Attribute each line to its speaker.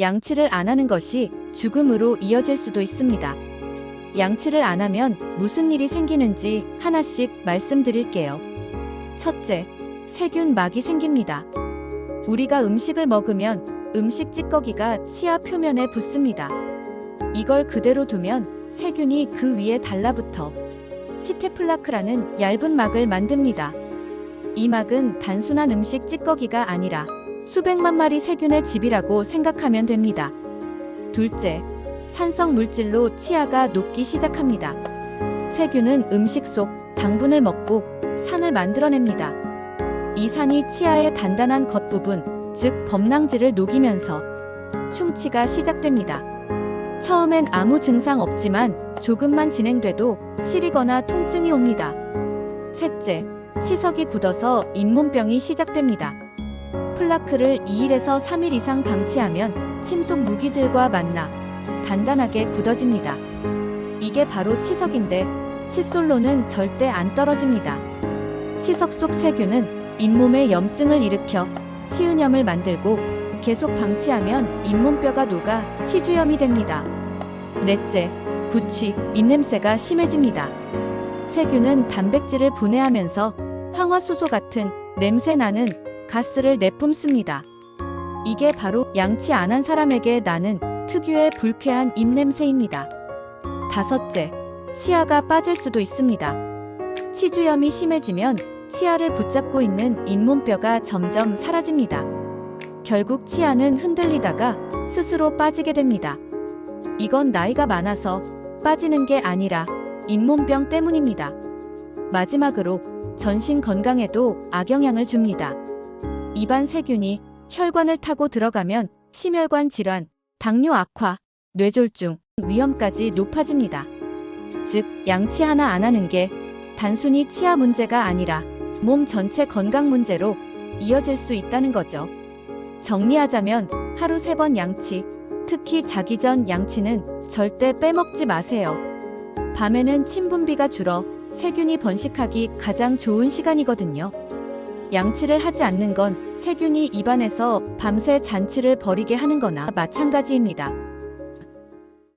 Speaker 1: 양치를 안 하는 것이 죽음으로 이어질 수도 있습니다. 양치를 안 하면 무슨 일이 생기는지 하나씩 말씀드릴게요. 첫째, 세균 막이 생깁니다. 우리가 음식을 먹으면 음식 찌꺼기가 치아 표면에 붙습니다. 이걸 그대로 두면 세균이 그 위에 달라붙어 치테플라크라는 얇은 막을 만듭니다. 이 막은 단순한 음식 찌꺼기가 아니라 수백만 마리 세균의 집이라고 생각하면 됩니다. 둘째, 산성 물질로 치아가 녹기 시작합니다. 세균은 음식 속 당분을 먹고 산을 만들어냅니다. 이 산이 치아의 단단한 겉부분, 즉 범랑지를 녹이면서 충치가 시작됩니다. 처음엔 아무 증상 없지만 조금만 진행돼도 시리거나 통증이 옵니다. 셋째, 치석이 굳어서 잇몸병이 시작됩니다. 플라크를 2일에서 3일 이상 방치하면 침속 무기질과 만나 단단하게 굳어집니다. 이게 바로 치석인데 칫솔로는 절대 안 떨어집니다. 치석 속 세균은 잇몸에 염증을 일으켜 치은염을 만들고 계속 방치하면 잇몸뼈가 녹아 치주염이 됩니다. 넷째, 구취, 입냄새가 심해집니다. 세균은 단백질을 분해하면서 황화수소 같은 냄새 나는 가스를 내뿜습니다. 이게 바로 양치 안 한 사람에게 나는 특유의 불쾌한 입냄새입니다. 다섯째, 치아가 빠질 수도 있습니다. 치주염이 심해지면 치아를 붙잡고 있는 잇몸뼈가 점점 사라집니다. 결국 치아는 흔들리다가 스스로 빠지게 됩니다. 이건 나이가 많아서 빠지는 게 아니라 잇몸병 때문입니다. 마지막으로 전신 건강에도 악영향을 줍니다. 입안 세균이 혈관을 타고 들어가면 심혈관 질환, 당뇨 악화, 뇌졸중 위험까지 높아집니다. 즉, 양치 하나 안 하는 게 단순히 치아 문제가 아니라 몸 전체 건강 문제로 이어질 수 있다는 거죠. 정리하자면 하루 세 번 양치, 특히 자기 전 양치는 절대 빼먹지 마세요. 밤에는 침 분비가 줄어 세균이 번식하기 가장 좋은 시간이거든요. 양치를 하지 않는 건 세균이 입안에서 밤새 잔치를 벌이게 하는 거나 마찬가지입니다.